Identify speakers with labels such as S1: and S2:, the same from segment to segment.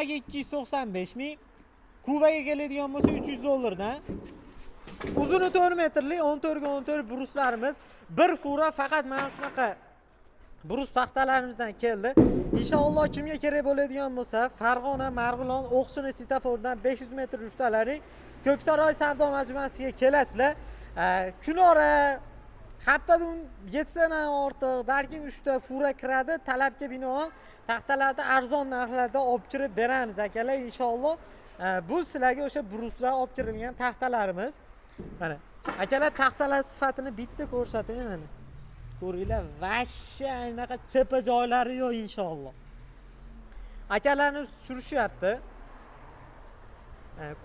S1: 295 ming kubaga keladigan bo'lsa 300 dollardan uzuni 4 metrli 14 ga 14 bruslarimiz bir fura faqat mana shunaqa brus taxtalarimizdan keldi. İnshaalloh kimga kerak bo'ladigan bo'lsa farg'ona marg'ilon o'qshini svetofordan 500 metr uchtalaring ko'ksaroy savdo majmuasiga kelasizlar. Ee, kunora haftada 7 tadan ortiq balkim 3 ta fura kiradi talabga binoan taxtalarni arzon narxlarda olib kirib beramiz akalar inshaalloh Ee, bu sizlarga o'sha bruslar olib kirilgan taxtalarimiz. Mana akalar taxtalar sifatini bitta ko'rsatay mana. Ko'ringlar vashsha anaqa chepa joylari yo'q inshaalloh. Akalarni surishyapti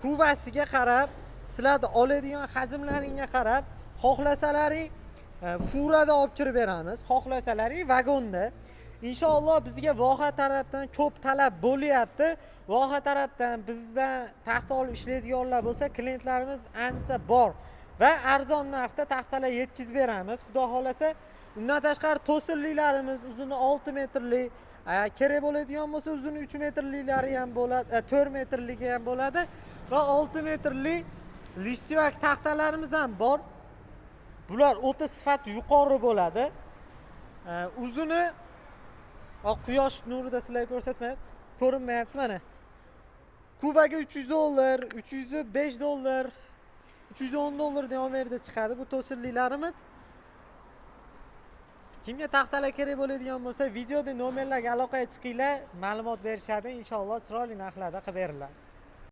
S1: kubasiga qarab sizlarni oladigan hajmlaringga qarab xohlasalaring furada olib kirib beramiz. Xohlasalaring vagonda inshaalloh bizga voha tarafdan ko'p talab bo'lyapti. Voha tarafdan bizdan taxta olib ishlaydiganlar bo'lsa klientlarimiz ancha bor. Va arzon narxda taxtalar yetkazib beramiz. Xudo xohlasa undan tashqari to'sinliklarimiz uzuni 6 metrli e, kerak bo'ladigan bo'lsa uzuni 3 metrliklari ham bo'ladi e, 4 metrligi ham bo'ladi. Va 6 metrli listivak taxtalarimiz ham bor bular o'ta sifati yuqori bo'ladi. E, uzuni quyosh nurida sizlarga ko'rsatmayapti ko'rinmayapti mana. Kubaga 300 dollar 305 dollar 310 dollar deyaverda chiqadi bu to'sinliklarimiz kimga taxtalar kerak bo'ladigan bo'lsa videoda nomerlarga aloqaga chiqinglar ma'lumot berishadi. İnshaalloh chiroyli narxlarda qilib